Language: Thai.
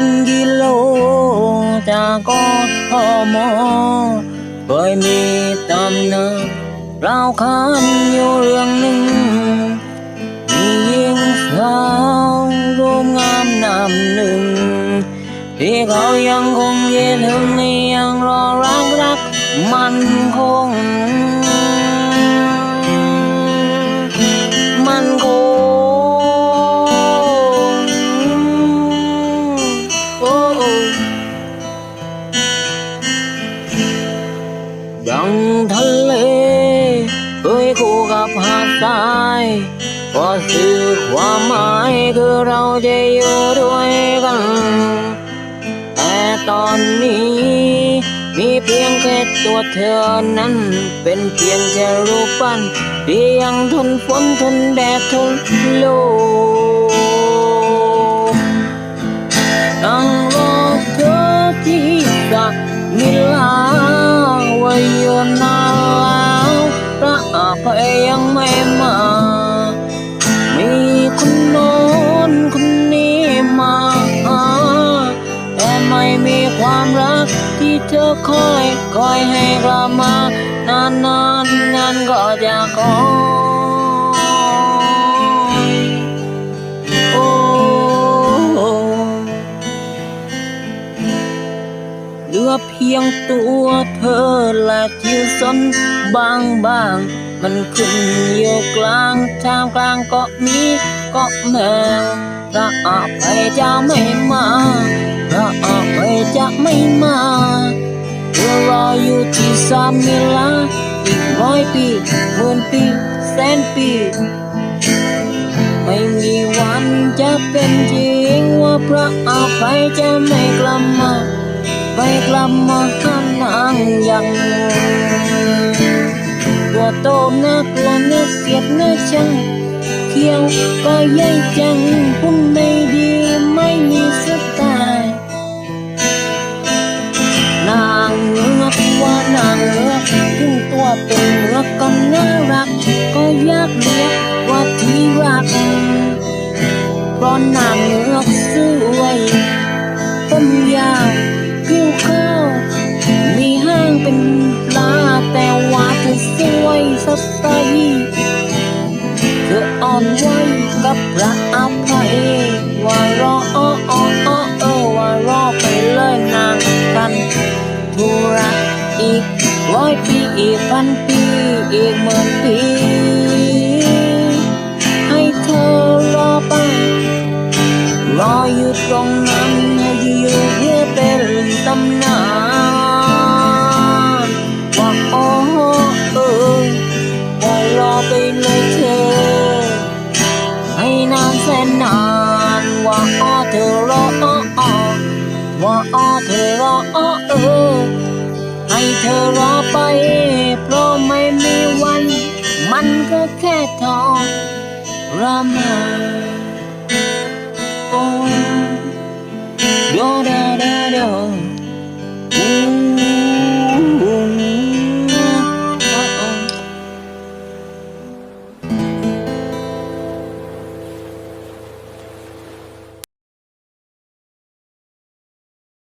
นกิโลจากกทมเคยมีตำเนินเราคันอยู่เรื่องหนึ่ง มียิงสาวร่วมงามนำหนึ่ง ที่เขายังคงยืนถึงนี้ยังรอรักรักมันคง ดังทะเลเคยคู่กับหาดทรายก็สื่อความหมายคือเราจะอยู่ด้วยกัน แต่ตอนนี้ มีเพียงแค่ตัวเธอนั้น เป็นเพียงแค่รูปปั้นที่ยังทนฝนทนแดดทนลม สักมิลาวายนาล้วพระอภัยยังไม่มา มีคนโน้นคนนี้มาหาแต่ไม่มีความรักที่เธอคอยคอยให้กลับมานานนานๆงั้นก็จะคอ งตัวเธอและทิวสนบางบางๆมันขึ้นอยู่กลางทางกลางเกาะมีเกาะแมวพระอภัยจะไม่มาพระอภัยจะไม่มาเธอรออยู่ที่สามมิลาอีกร้อยปีหมื่นปีแสนปีไม่มีวันจะเป็นจริงว่าพระอภัยจะไม่กลับมา ไปกลับมาหานางยังตัวโตนักลัวเนื้อเสียดเนื้อชังเขียวก็ใหญ่จังหุ่นไม่ดีไม่มีสไตล์นางเงือกว่านางเงือกถึงตัวเป็นเงือกก็น่ารัก ก็อยากเรียกว่าที่รักเพราะนางเงือกสวยผมยาว ผิวข้าวมีห้างเป็นปลาแต่ว่าเธอสวยสดใสเธออ่อนไหวกับพระอภัยว่ารออ้ออ้ออ้อเออว่ารอไปเลยนางกันทุรักอีกร้อยปีอีกพันปีอีกหมื่นปี ว่าอ้อเธอรออ้อเออ ให้เธอรอไป เพราะไม่มีวัน มันก็แค่ทองรามาโอ้โดดาดาดา